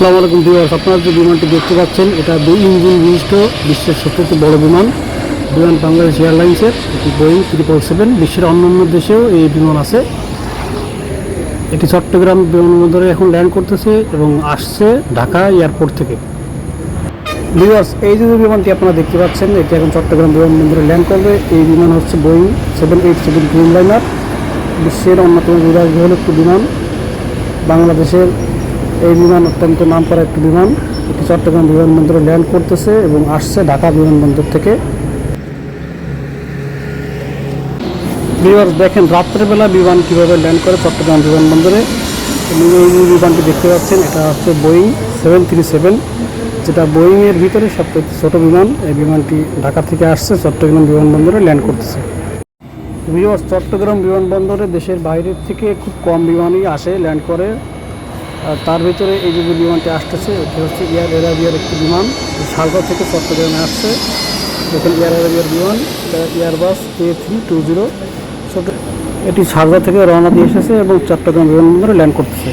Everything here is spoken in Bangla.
আসসালামু আলাইকুম ভিউয়ার্স, আপনারা যে বিমানটি দেখতে পাচ্ছেন, এটা দুই ইঞ্জিন বিশিষ্ট, বিশ্বের সবচেয়ে বড় বিমান। বিমান বাংলাদেশ এয়ারলাইন্সের, এটি বোয়িং ত্রিপল সেভেন বিশ্বের অন্যান্য দেশেও এই বিমান আছে। এটি চট্টগ্রাম বিমানবন্দরে এখন ল্যান্ড করতেছে এবং আসছে ঢাকা এয়ারপোর্ট থেকে। ভিউয়ার্স, এই যে বিমানটি আপনারা দেখতে পাচ্ছেন, এটি এখন চট্টগ্রাম বিমানবন্দরে ল্যান্ড করবে। এই বিমান হচ্ছে Boeing seven eight seven Dreamliner বিশ্বের অন্যতম বিলাসবহুল একটি বিমান। বাংলাদেশের এই বিমান অত্যন্ত নাম করা একটি বিমান। এটি চট্টগ্রাম বিমানবন্দরে ল্যান্ড করতেছে এবং আসছে ঢাকা বিমানবন্দর থেকে। দেখেন, রাত্রেবেলা বিমান কীভাবে ল্যান্ড করে চট্টগ্রাম বিমানবন্দরে এই বিমানটি দেখতে পাচ্ছেন, এটা হচ্ছে বোয়িং সেভেন থ্রি সেভেন, যেটা বোয়িংয়ের ভিতরে সবচেয়ে ছোটো বিমান। এই বিমানটি ঢাকা থেকে আসছে, চট্টগ্রাম বিমানবন্দরে ল্যান্ড করতেছে। ভিউয়ার্স চট্টগ্রাম বিমানবন্দরে দেশের বাইরের থেকে খুব কম বিমানই আসে ল্যান্ড করে। তার ভিতরে এই যে বিমানটি আসতেছে, এটি হচ্ছে এয়ার এরাবিয়ার একটি বিমান। সালগা থেকে চট্টগ্রামে আসছে। দেখুন এয়ার এরাবিয়ার বিমান Airbus A three two zero এটি সারজা থেকে রওনা দিয়ে এসেছে এবং চট্টগ্রাম বিমানবন্দরে ল্যান্ড করতেছে।